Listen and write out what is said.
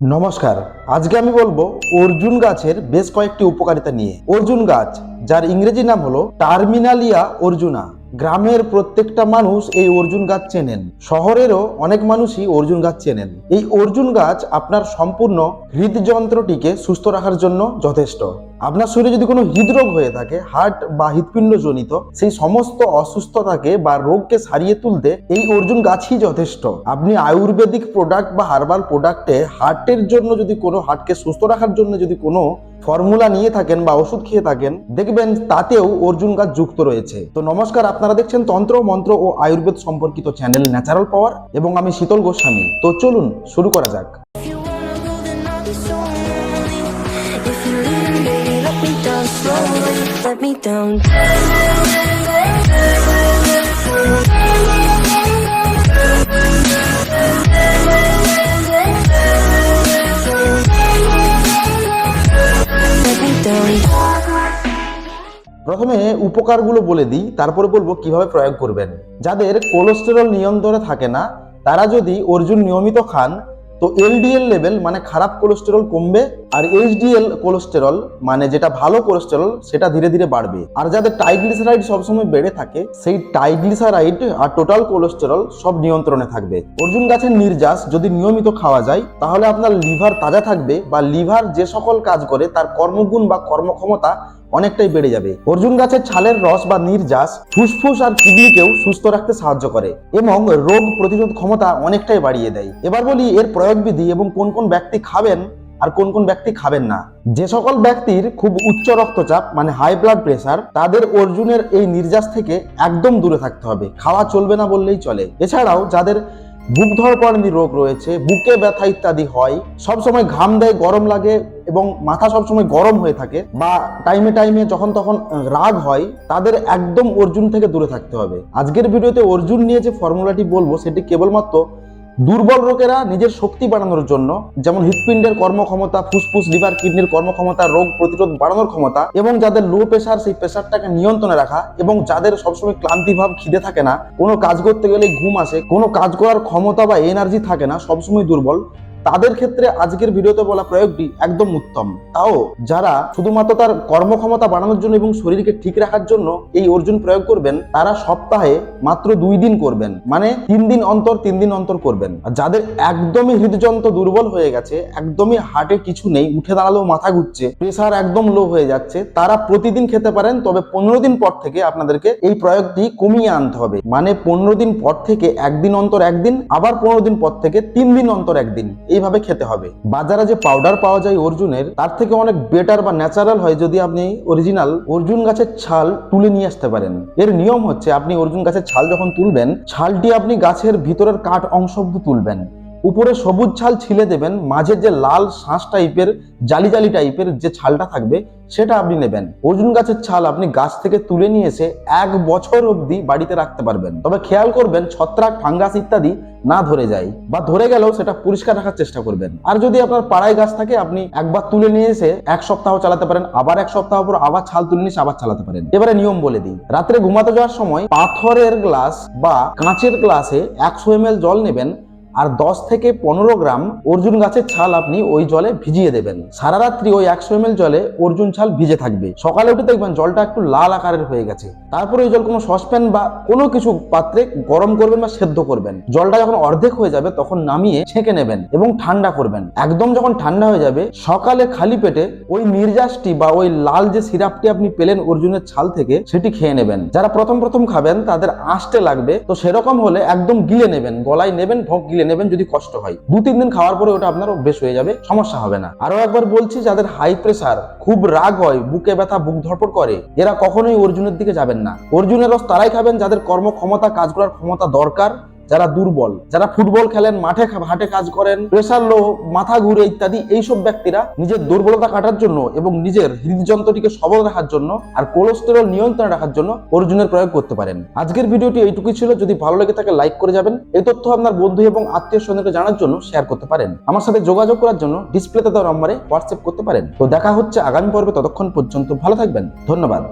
নমস্কার। আজকে আমি বলব অর্জুন গাছের বেশ কয়েকটি উপকারিতা নিয়ে। অর্জুন গাছ, যার ইংরেজি নাম হলো টার্মিনালিয়া অর্জুনা। গ্রামের প্রত্যেকটা মানুষ এই অর্জুন গাছ চেনেন। শহরেরও অনেক মানুষই অর্জুন গাছ চেনেন। এই অর্জুন গাছ আপনার সম্পূর্ণ হৃদযন্ত্রটিকে সুস্থ রাখার জন্য যথেষ্ট। আপনার শরীরে যদি কোনো হৃদরোগ হয়ে থাকে হার্ট বা হৃৎপিণ্ড জনিত সেই সমস্ত অসুস্থতাকে বা রোগকে সারিয়ে তুলতে এই অর্জুন গাছই যথেষ্ট। আপনি আয়ুর্বেদিক প্রোডাক্ট বা হার্বাল প্রোডাক্টে হার্টের জন্য যদি কোনো হার্টকে সুস্থ রাখার জন্য যদি কোনো ফর্মুলা নিয়ে থাকেন বা ওষুধ খেয়ে থাকেন, দেখবেন তাতেও অর্জুন গাছ যুক্ত রয়েছে। তো নমস্কার, আপনারা দেখছেন তন্ত্র, মন্ত্র ও আয়ুর্বেদ সম্পর্কিত চ্যানেল ন্যাচারাল পাওয়ার এবং আমি শীতল গোস্বামী। তো চলুন, শুরু করা যাক। Let me down. প্রথমে উপকারগুলো বলে দিই, তারপরে বলব কীভাবে প্রয়োগ করবেন যাদের কোলেস্টেরল নিয়ন্ত্রণে থাকে না, তারা যদি অর্জুন নিয়মিত খান তো এলডিএল লেভেল মানে খারাপ কোলেস্টেরল কমবে আর এইচডিএল কোলেস্টেরল মানে যেটা ভালো কোলেস্টেরল সেটা ধীরে ধীরে বাড়বে। আর যাদের ট্রাইগ্লিসারাইড সবসময় বেড়ে থাকে, সেই ট্রাইগ্লিসারাইড আর টোটাল কোলেস্টেরল সব নিয়ন্ত্রণে থাকবে। অর্জুন গাছের নির্যাস যদি নিয়মিত খাওয়া যায়, তাহলে আপনার লিভার তাজা থাকবে বা লিভার যে সকল কাজ করে, তার কর্মগুণ বা কর্মক্ষমতা অনেকটাই বেড়ে যাবে। অর্জুন গাছের ছালের রস বা নির্যাস ফুসফুস আর কিডনিকেও সুস্থ রাখতে সাহায্য করে এবং রোগ প্রতিরোধ ক্ষমতা অনেকটাই বাড়িয়ে দেয়। এবার বলি, এর প্রয়োগবিধি এবং কোন কোন ব্যক্তি খাবেন আর কোন কোন ব্যক্তি খাবেন না। যে সকল ব্যক্তির খুব উচ্চ রক্তচাপ মানে হাই ব্লাড প্রেসার তাদের অর্জুনের এই নির্যাস থেকে একদম দূরে থাকতে হবে। খাওয়া চলবে না বললেই চলে। এছাড়াও যাদের বুক ধরপড়ানি রোগ রয়েছে, বুকে ব্যথা ইত্যাদি হয়, সবসময় ঘাম দেয়, গরম লাগে এবং মাথা সবসময় গরম হয়ে থাকে বা টাইমে টাইমে যখন তখন রাগ হয়, তাদের একদম অর্জুন থেকে দূরে থাকতে হবে। আজকের ভিডিওতে অর্জুন নিয়ে যে ফর্মুলাটি বলব, সেটি কেবলমাত্র দুর্বল রোগেরা নিজের শক্তি বাড়ানোর জন্য, যেমন হৃৎপিণ্ডের কর্মক্ষমতা, ফুসফুস, লিভার, কিডনির কর্মক্ষমতা, রোগ প্রতিরোধ বাড়ানোর ক্ষমতা, এবং যাদের লো প্রেশার সেই প্রেশারটাকে নিয়ন্ত্রণে রাখা, এবং যাদের সবসময় ক্লান্তিভাব খিদে থাকে না, কোনো কাজ করতে গেলে ঘুম আসে, কোনো কাজ করার ক্ষমতা বা এনার্জি থাকে না, সবসময় দুর্বল। তাদের ক্ষেত্রে আজকের ভিডিওতে বলা প্রয়োগটি একদম উত্তম। তাও যারা শুধুমাত্র তার কর্মক্ষমতা বাড়ানোর জন্য এবং শরীরকে ঠিক রাখার জন্য এই অর্জুন প্রয়োগ করবেন, তারা সপ্তাহে মাত্র দুই দিন করবেন। মানে তিন দিন অন্তর, তিন দিন অন্তর করবেন। যাদের একদমই হৃদযন্ত্র দুর্বল হয়ে গেছে, একদমই হার্টে কিছু নেই, উঠে দাঁড়ালেও মাথা ঘুরছে প্রেসার একদম লো হয়ে যাচ্ছে, তারা প্রতিদিন খেতে পারেন, তবে পনেরো দিন পর থেকে আপনাদেরকে এই প্রয়োগটি কমিয়ে আনতে হবে। মানে পনেরো দিন পর থেকে একদিন অন্তর একদিন, আবার পনেরো দিন পর থেকে তিন দিন অন্তর একদিন। এইভাবে খেতে হবে। বাজারে যে পাউডার পাওয়া যায় অর্জুনের, তার থেকে অনেক বেটার বা ন্যাচারাল হয় যদি আপনি অরিজিনাল অর্জুন গাছের ছাল তুলে নিয়ে আসতে পারেন। এর নিয়ম হচ্ছে আপনি অর্জুন গাছের ছাল যখন তুলবেন, ছালটি আপনি গাছের ভিতরের কাঠ অংশ অব্দি তুলবেন। উপরে সবুজ ছাল ছিলে দেবেন মাঝের যে লাল শাঁস টাইপের, জালি জালি টাইপের যে ছালটা থাকবে, সেটা আপনি নেবেন। অর্জুন গাছের ছাল আপনি গাছ থেকে তুলে নিয়ে এসে এক বছর অবধি বাড়িতে রাখতে পারবেন। তবে খেয়াল করবেন, ছত্রাক, ফাঙ্গাস ইত্যাদি না ধরে যায় বা ধরে গেলেও সেটা পরিষ্কার রাখার চেষ্টা করবেন। আর যদি আপনার পাড়ায় গাছ থাকে, আপনি একবার তুলে নিয়ে এসে এক সপ্তাহ চালাতে পারেন, আবার এক সপ্তাহ পর আবার ছাল তুলে নিয়ে আবার চালাতে পারেন। এবারে নিয়ম বলে দিই, রাত্রে ঘুমাতে যাওয়ার সময় পাথরের গ্লাস বা কাঁচের গ্লাসে একশো এম জল নেবেন আর দশ থেকে পনেরো গ্রাম অর্জুন গাছের ছাল আপনি ওই জলে ভিজিয়ে দেবেন। সারা রাত্রি ওই একশো এম জলে অর্জুন ছাল ভিজে থাকবে। সকালে উঠে দেখবেন জলটা একটু লাল আকারের হয়ে গেছে। তারপরে ওই জল কোনো সসপ্যান বা কোনো কিছু পাত্রে গরম করবেন বা সেদ্ধ করবেন। জলটা যখন অর্ধেক হয়ে যাবে তখন নামিয়ে ছেঁকে নেবেন এবং ঠান্ডা করবেন। একদম যখন ঠান্ডা হয়ে যাবে, সকালে খালি পেটে ওই নির্যাসটি বা ওই লাল যে সিরাপটি আপনি পেলেন অর্জুনের ছাল থেকে, সেটি খেয়ে নেবেন। যারা প্রথম প্রথম খাবেন, তাদের আঁশতে লাগবে। তো সেরকম হলে একদম গিলে নেবেন, গলায় নেবেন ভোগ গিলে নেবেন যদি কষ্ট হয়। দু, তিন দিন খাওয়ার পরে ওটা আপনার অভ্যেস হয়ে যাবে, সমস্যা হবে না। আরও একবার বলছি, যাদের হাই প্রেসার খুব রাগ হয়, বুকে ব্যথা, বুক ধরপড় করে, এরা কখনোই অর্জুনের দিকে যাবেন না। অর্জুনের রস তারাই খাবেন, যাদের কর্মক্ষমতা, কাজ করার ক্ষমতা দরকার। যারা দুর্বল, যারা ফুটবল খেলেন, মাঠে হাটে কাজ করেন প্রেসার লো, মাথা ঘুরে ইত্যাদি, এইসব ব্যক্তিরা নিজের দুর্বলতা কাটার জন্য এবং নিজের হৃদযন্ত্রটিকে সবল রাখার জন্য আর কোলেস্টেরল নিয়ন্ত্রণে রাখার জন্য অর্জুনের প্রয়োগ করতে পারেন। আজকের ভিডিওটি এইটুকুই ছিল। যদি ভালো লেগে থাকে লাইক করে যাবেন। এই তথ্য আপনার বন্ধু এবং আত্মীয় স্বজনকে জানার জন্য শেয়ার করতে পারেন। আমার সাথে যোগাযোগ করার জন্য ডিসপ্লেতে দেওয়া নম্বরে হোয়াটসঅ্যাপ করতে পারেন। তো দেখা হচ্ছে আগামী পর্বে, ততক্ষণ পর্যন্ত ভালো থাকবেন। ধন্যবাদ।